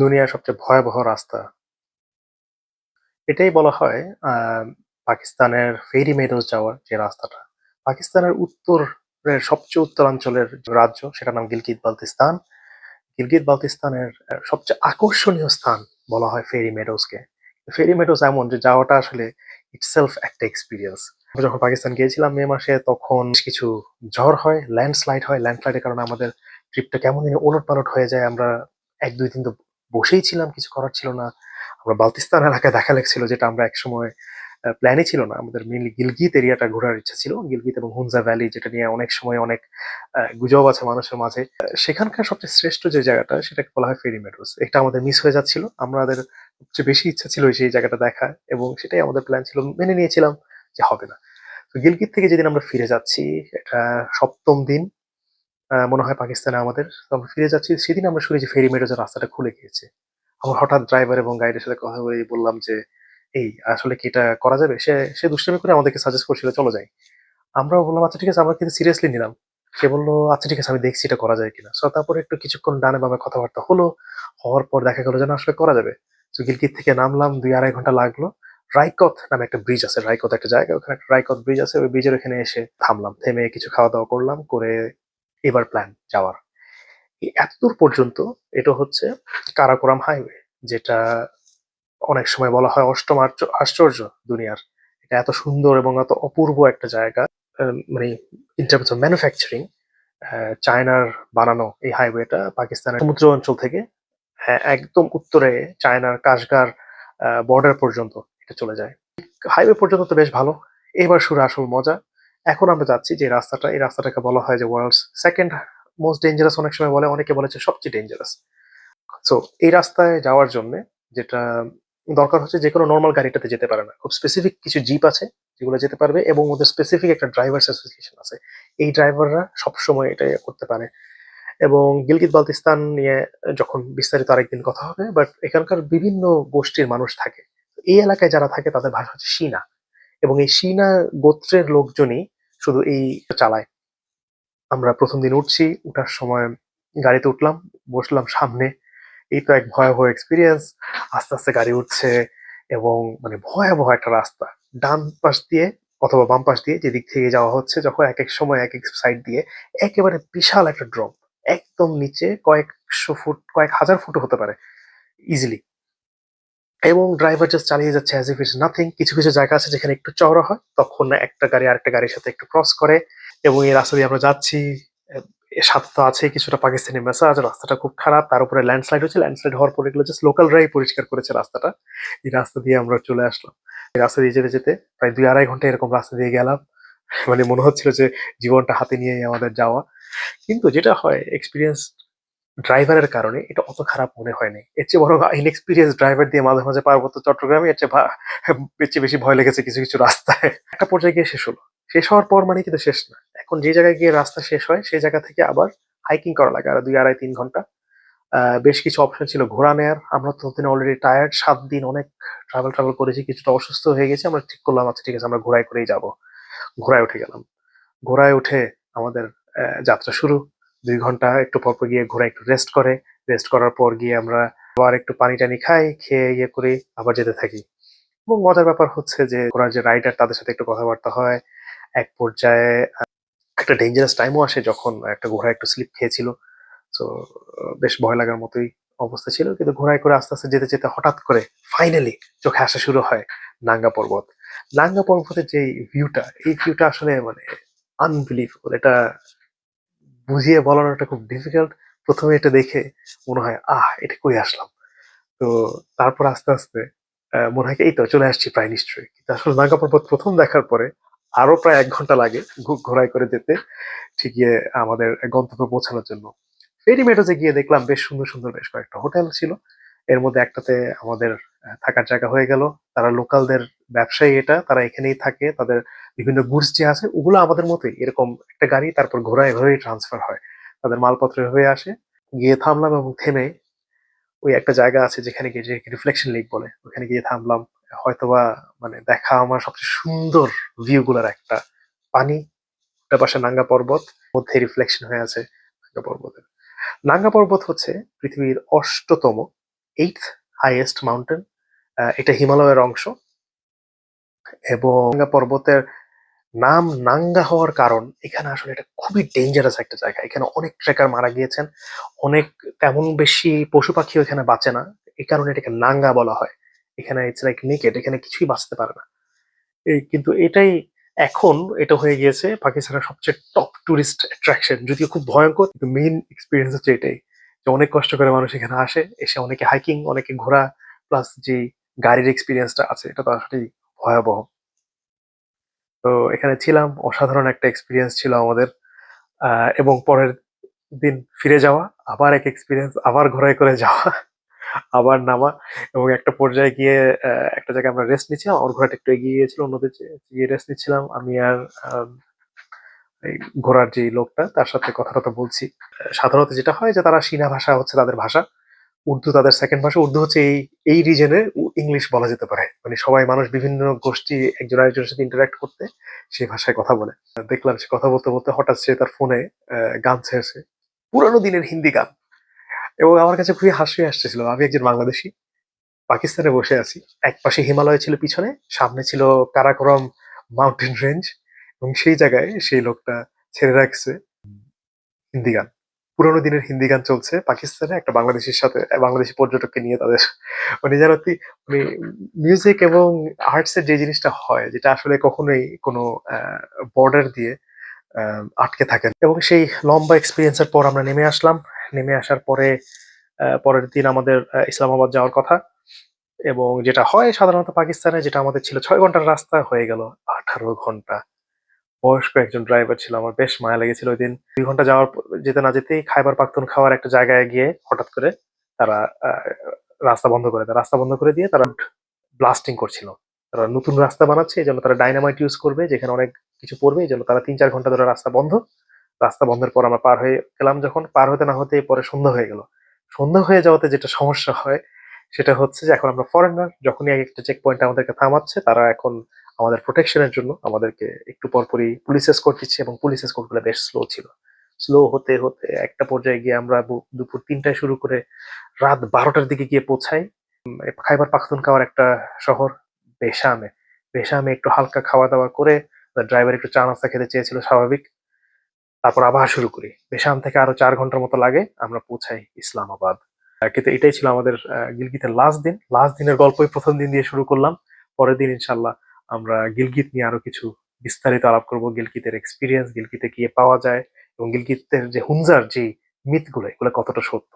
দুনিয়ার সবচেয়ে ভয়াবহ রাস্তা। এটাই বলা হয় পাকিস্তানের ফেরি মেডোজ যাওয়ার যে রাস্তাটা। পাকিস্তানের উত্তরের সবচেয়ে উত্তরাঞ্চলের রাজ্য সেটার নাম গিলগিত বালতিস্তান। গিলগিত বালতিস্তানের সবচেয়ে আকর্ষণীয় স্থান বলা হয় ফেরি মেডোজকে। ফেরি মেডোজ এমন যে যাওয়াটা আসলে ইটসেলফ একটা এক্সপিরিয়েন্স যখন পাকিস্তান গিয়েছিলাম মে মাসে তখন কিছু ঝড় হয়, ল্যান্ডস্লাইড হয়। ল্যান্ডস্লাইডের কারণে আমাদের ট্রিপটা কেমন জানি ওলটপালট হয়ে যায়। আমরা ১-২ দিন তো বসেই ছিলাম, কিছু করার ছিল না। আমরা বালতিস্তান এলাকায় দেখা লেগছিল যেটা আমরা একসময় আ প্ল্যানই ছিল না। আমাদের মেইনলি গিলগিত এরিয়াটা ঘোরার ইচ্ছা ছিল। গিলগিত এবং হুনজা ভ্যালি যেটা নিয়ে অনেক সময় অনেক গুজব আছে মানুষের মাঝে। সেখানকার সবচেয়ে শ্রেষ্ঠ যে জায়গাটা সেটাকে বলা হয় ফেরি মেডোজ। এটা আমাদের মিস হয়ে যাচ্ছিল। আমাদের সবচেয়ে বেশি ইচ্ছা ছিল সেই জায়গাটা দেখা এবং সেটাই আমাদের প্ল্যান ছিল। মেনে নিয়েছিলাম যে হবে না। তো গিলগিত থেকে যেদিন আমরা ফিরে যাচ্ছি এটা সপ্তম দিন মনে হয় পাকিস্তানে আমাদের। তো আমরা ফিরে যাচ্ছি সেদিন আমরা শুনি যে ফেরি মেডোজের রাস্তাটা খুলে গিয়েছে। আমরা হঠাৎ ড্রাইভার এবং গাইডের সাথে কথা বলে বললাম যে, "এই আসলে কি এটা করা যাবে?" সে সে দুষ্টামি করে আমাদেরকে সাজেস্ট করছিল, "চলো যাই।" আমরাও বললাম, "আচ্ছা ঠিক আছে।" আমরা কিন্তু সিরিয়াসলি নিলাম। সে বলল "আচ্ছা ঠিক আছে আমি দেখছি এটা করা যায় কিনা।" সো তারপরে একটু কিছুক্ষণ ডানে বামে কথাবার্তা হলো। হওয়ার পর দেখা গেল যেন আসলে করা যাবে। সো গিলগিত থেকে নামলাম ২-২.৫ ঘণ্টা লাগল। রাইকথ নামে একটা ব্রিজ আছে। রাইকথ একটা জায়গা। ওখানে একটা রাইকথ ব্রিজ আছে। ওই ব্রিজের ওখানে এসে থামলাম। থেমে কিছু খাওয়া-দাওয়া করলাম। করে এবার প্ল্যান যাওয়ার। এতদূর পর্যন্ত এটা হচ্ছে কারাকোরাম হাইওয়ে যেটা অনেক সময় বলা হয় অষ্টম আশ্চর্য দুনিয়ার। এটা এত সুন্দর এবং এত অপূর্ব একটা জায়গা। মানে ইন টার্মস অফ ম্যানুফ্যাকচারিং চায়নার বানানো এই হাইওয়েটা পাকিস্তানের সমুদ্র অঞ্চল থেকে হ্যাঁ, একদম উত্তরে চায়নার কাশগার বর্ডার পর্যন্ত এটা চলে যায়। হাইওয়ে পর্যন্ত তো বেশ ভালো। এবার শুরু আসল মজা। এখন আমরা যাচ্ছি যে রাস্তাটা, এই রাস্তাটাকে বলা হয় যে ওয়ার্লডস 2nd মোস্ট ডেঞ্জারাস অনেক সময় বলে, অনেকে বলেছে সবচেয়ে ডেঞ্জারাস। সো এই রাস্তায় যাওয়ার জন্যে যেটা দরকার হচ্ছে যে কোনো নর্মাল গাড়িটাতে যেতে পারে না। খুব স্পেসিফিক কিছু জিপ আছে যেগুলো যেতে পারবে এবং ওদের স্পেসিফিক একটা ড্রাইভার্স অ্যাসোসিয়েশন আছে। এই ড্রাইভাররা সবসময় এটা ইয়ে করতে পারে। এবং গিলগিত বালতিস্তান নিয়ে যখন বিস্তারিত আরেকদিন কথা হবে। বাট এখানকার বিভিন্ন গোষ্ঠীর মানুষ থাকে। এই এলাকায় যারা থাকে তাদের ভাষা হচ্ছে শিনা এবং এই শিনা গোত্রের লোকজনই শুধু এই চালায়। আমরা প্রথম দিন উঠছি। উঠার সময় গাড়িতে উঠলাম, বসলাম সামনে। এই তো এক ভয়াবহ এক্সপিরিয়েন্স আস্তে, আস্তে গাড়ি উঠছে এবং মানে ভয়াবহ একটা রাস্তা। ডান পাশ দিয়ে অথবা বাম পাশ দিয়ে যেদিক থেকে যাওয়া হচ্ছে যখন এক এক সময় এক এক সাইড দিয়ে একেবারে বিশাল একটা ড্রপ। একদম নিচে কয়েকশো ফুট, কয়েক হাজার ফুটও হতে পারে ইজিলি। এবং ড্রাইভার জাস্ট চালিয়ে যাচ্ছে অ্যাজ ইফ ইটস নাথিং। কিছু, কিছু জায়গা আছে যেখানে একটু চওড়া হয়। তখন একটা গাড়ি আরেকটা গাড়ির সাথে একটু ক্রস করে এবং এই রাস্তা দিয়ে আমরা যাচ্ছি। সাথে তো আছেই কিছুটা পাকিস্তানি মেসাজ। রাস্তাটা খুব খারাপ। তার উপরে ল্যান্ডস্লাইড হচ্ছে। ল্যান্ডস্লাইড হওয়ার পর এগুলো জাস্ট লোকাল লোকালরাই পরিষ্কার করেছে রাস্তাটা। এই রাস্তা দিয়ে আমরা চলে আসলাম। এই রাস্তা দিয়ে যেতে, যেতে প্রায় ২-২.৫ ঘণ্টা এরকম রাস্তা দিয়ে গেলাম। মানে মনে হচ্ছিল যে জীবনটা হাতে নিয়েই আমাদের যাওয়া। কিন্তু যেটা হয় এক্সপেরিয়েন্স ড্রাইভারের কারণে এটা অত খারাপ মনে হয় নাই। এর চেয়ে বরং ইনএক্সপেরিয়েন্স ড্রাইভার দিয়ে মাঝে, মাঝে পার্বত্য চট্টগ্রামে এর চেয়ে বেশি ভয় লেগেছে কিছু, কিছু রাস্তায়। একটা পর্যায়ে গিয়ে শেষ হলো। শেষ হওয়ার পর মানে কিন্তু শেষ না। এখন যে জায়গায় গিয়ে রাস্তা শেষ হয় সেই জায়গা থেকে আবার হাইকিং করা লাগে আর দুই আড়াই তিন ঘণ্টা। বেশ কিছু অপশন ছিল ঘোরা নেয়ার। আমরা তো ততদিনে অলরেডি টায়ার্ড। সাত দিন অনেক ট্রাভেল, ট্রাভেল করেছি। কিছুটা অসুস্থ হয়ে গেছে আমরা ঠিক করলাম আচ্ছা ঠিক আছে আমরা ঘোড়ায় করেই যাব। ঘোড়ায় উঠে গেলাম। ঘোড়ায় উঠে আমাদের যাত্রা শুরু। ২ ঘণ্টা একটু পরপর গিয়ে ঘোড়া একটু রেস্ট করে। রেস্ট করার পর গিয়ে আমরা আবার একটু পানি-টানি খাই। খেয়ে ইয়ে করে আবার যেতে থাকি। এবং মজার ব্যাপার হচ্ছে যে ঘোড়ার যে রাইডার তাদের সাথে একটু কথাবার্তা হয়। এক পর্যায়ে একটা ডেঞ্জারাস টাইমও আসে যখন একটা ঘোড়া একটু স্লিপ খেয়েছিল। তো বেশ ভয় লাগার মতোই অবস্থা ছিল। কিন্তু ঘোড়ায় করে আস্তে, আস্তে যেতে, যেতে হঠাৎ করে ফাইনালি চোখে আসা শুরু হয় নাঙ্গা পর্বত। নাঙ্গা পর্বতের যেই ভিউটা, এই ভিউটা আসলে মানে আনবিলিভেবল। এটা বুঝিয়ে বলানোটা খুব ডিফিকাল্ট। প্রথমে এটা দেখে মনে হয়, আহ! এটা কই আসলাম? তো তারপর আস্তে, আস্তে মনে হয় এই তো চলে আসছি প্রায় নিশ্চয়ই। কিন্তু আসলে নাঙ্গা পর্বত প্রথম দেখার পরে আরও প্রায় এক ঘণ্টা লাগে ঘোড়ায় করে যেতে ঠিক গিয়ে আমাদের গন্তব্যে পৌঁছানোর জন্য। ফেরি মেডোজে গিয়ে দেখলাম বেশ সুন্দর, সুন্দর বেশ কয়েকটা হোটেল ছিল। এর মধ্যে একটাতে আমাদের থাকার জায়গা হয়ে গেল। তারা লোকালদের ব্যবসায়ী এটা। তারা এখানেই থাকে। তাদের বিভিন্ন গুডস যে আছে ওগুলো আমাদের মতোই। এরকম একটা গাড়ি তারপর ঘোড়া এভাবেই ট্রান্সফার হয়। তাদের মালপত্র এভাবে আসে। গিয়ে থামলাম এবং থেমে ওই একটা জায়গা আছে যেখানে গিয়ে যে রিফ্লেকশন লেক বলে। ওখানে গিয়ে থামলাম। হয়তোবা মানে দেখা আমার সবচেয়ে সুন্দর ভিউ গুলার একটা। পানি, ওটার পাশে নাঙ্গা পর্বত, মধ্যে রিফ্লেকশন হয়ে আছে নাঙ্গা পর্বতের। নাঙ্গা পর্বত হচ্ছে পৃথিবীর অষ্টতম এইট হাইয়েস্ট মাউন্টেন এটা হিমালয়ের অংশ এবং নাঙ্গা পর্বতের নাম নাঙ্গা হওয়ার কারণ, এখানে আসলে এটা খুবই ডেঞ্জারাস একটা জায়গা। এখানে অনেক ট্রেকার মারা গিয়েছেন, অনেক তেমন বেশি পশু পাখিও এখানে বাঁচে না। এই কারণে এটাকে নাঙ্গা বলা হয়। এখানে ইটস লাইক নেকেড এখানে কিছুই বাঁচতে পারে না। এই কিন্তু এটাই এখন এটা হয়ে গিয়েছে পাকিস্তানের সবচেয়ে টপ টুরিস্ট অ্যাট্রাকশন যদিও খুব ভয়ঙ্কর, কিন্তু মেইন এক্সপিরিয়েন্স হচ্ছে এটাই যে অনেক কষ্ট করে মানুষ এখানে আসে, এসে অনেকে হাইকিং অনেকে ঘোরা প্লাস যে গাড়ির এক্সপিরিয়েন্সটা আছে, এটা তো আসলেই ভয়াবহ। তো এখানে ছিলাম, অসাধারণ একটা এক্সপিরিয়েন্স ছিল আমাদের। এবং পরের দিন ফিরে যাওয়া, আবার এক এক্সপিরিয়েন্স আবার ঘোরায় করে যাওয়া, আবার নামা এবং একটা পর্যায়ে গিয়ে একটা জায়গায় আমরা রেস্ট নিচ্ছিলাম। আমার ঘোড়াটা একটু এগিয়ে গিয়েছিল, অন্যদের গিয়ে রেস্ট নিচ্ছিলাম। আমি আর ঘোড়ার যে লোকটা, তার সাথে কথা টথা বলছি। সাধারণত যেটা হয় যে তারা চীনা ভাষা হচ্ছে তাদের ভাষা। উর্দু তাদের সেকেন্ড ভাষা। উর্দু হচ্ছে এই এই রিজনে ইংলিশ বলা যেতে পারে। মানে সবাই, মানুষ বিভিন্ন গোষ্ঠী, একজন আরেকজনের সাথে ইন্টারাক্ট করতে সেই ভাষায় কথা বলে। দেখলাম সে কথা বলতে বলতে হঠাৎ সে তার ফোনে গান ছেড়েছে। পুরানো দিনের হিন্দি গান। এবং আমার কাছে খুবই হাসি আসতেছিল। আমি একজন বাংলাদেশি, পাকিস্তানে বসে আছি। এক পাশে হিমালয় ছিল পিছনে, সামনে ছিল কারাকোরম মাউন্টেন রেঞ্জ। এবং সেই জায়গায় সেই লোকটা ছেড়ে রাখছে হিন্দি গান। পুরোনো দিনের হিন্দি গান চলছে পাকিস্তানে একটা বাংলাদেশের সাথে, বাংলাদেশি পর্যটককে নিয়ে তাদের। মানে অতি মানে মিউজিক এবং আর্টস এর যে জিনিসটা হয়, যেটা আসলে কখনোই কোনো বর্ডার দিয়ে আটকে থাকে না। এবং সেই লম্বা এক্সপিরিয়েন্সের পর আমরা নেমে আসলাম। নেমে আসার পরে পরের দিন আমাদের ইসলামাবাদ যাওয়ার কথা। এবং যেটা হয় সাধারণত পাকিস্তানে, যেটা আমাদের ছিল ছয় ঘণ্টার রাস্তা, হয়ে গেল আঠারো ঘণ্টা। বয়স্ক একজন ড্রাইভার ছিল, আমার বেশ মায়া লেগেছিল ওই দিন। দুই ঘণ্টা যাওয়ার যেতে না যেতেই খাইবার পাখতুন খাওয়ার একটা জায়গায় গিয়ে হঠাৎ করে তারা রাস্তা বন্ধ করে দেয়। রাস্তা বন্ধ করে দিয়ে তারা ব্লাস্টিং করছিল। তারা নতুন রাস্তা বানাচ্ছে, এই জন্য তারা ডাইনামাইট ইউজ করবে, যেখানে অনেক কিছু পড়বে, এই জন্য তারা তিন চার ঘণ্টা ধরে রাস্তা বন্ধ। রাস্তা বন্ধের পর আমরা পার হয়ে গেলাম যখন, পার হতে না হতে পরে সন্ধ্যা হয়ে গেল। সন্ধ্যা হয়ে যাওয়াতে যেটা সমস্যা হয়, সেটা হচ্ছে যে এখন আমরা ফরেনার যখনই এক একটা চেক পয়েন্ট আমাদেরকে থামাচ্ছে, তারা এখন আমাদের প্রোটেকশনের জন্য আমাদেরকে একটু পরপরই পুলিশ এসকোর্ট দিচ্ছে এবং পুলিশ এসকোর্টগুলো বেশ স্লো ছিল। স্লো হতে হতে একটা পর্যায়ে গিয়ে আমরা দুপুর তিনটায় শুরু করে রাত বারোটার দিকে গিয়ে পৌঁছাই। খাইবার পাখতুনখাওয়ার একটা শহর বেশামে বেশামে একটু হালকা খাওয়া দাওয়া করে ড্রাইভার একটু চা নাস্তা খেতে চেয়েছিল স্বাভাবিক। তারপর আবার শুরু করি। বেশাম থেকে আরও চার ঘণ্টার মতো লাগে আমরা পৌঁছাই ইসলামাবাদ। কিন্তু এটাই ছিল আমাদের আহ, গিলগিতের লাস্ট দিন। লাস্ট দিনের গল্পই প্রথম দিন দিয়ে শুরু করলাম। পরের দিন ইনশাল্লাহ আমরা গিলগিত নিয়ে আরও কিছু বিস্তারিত আলাপ করব। গিলগিতের এক্সপিরিয়েন্স গিলগিতে গিয়ে পাওয়া যায় এবং গিলগিতের যে হুনজার, যে মিথগুলো, এগুলো কতটা সত্য?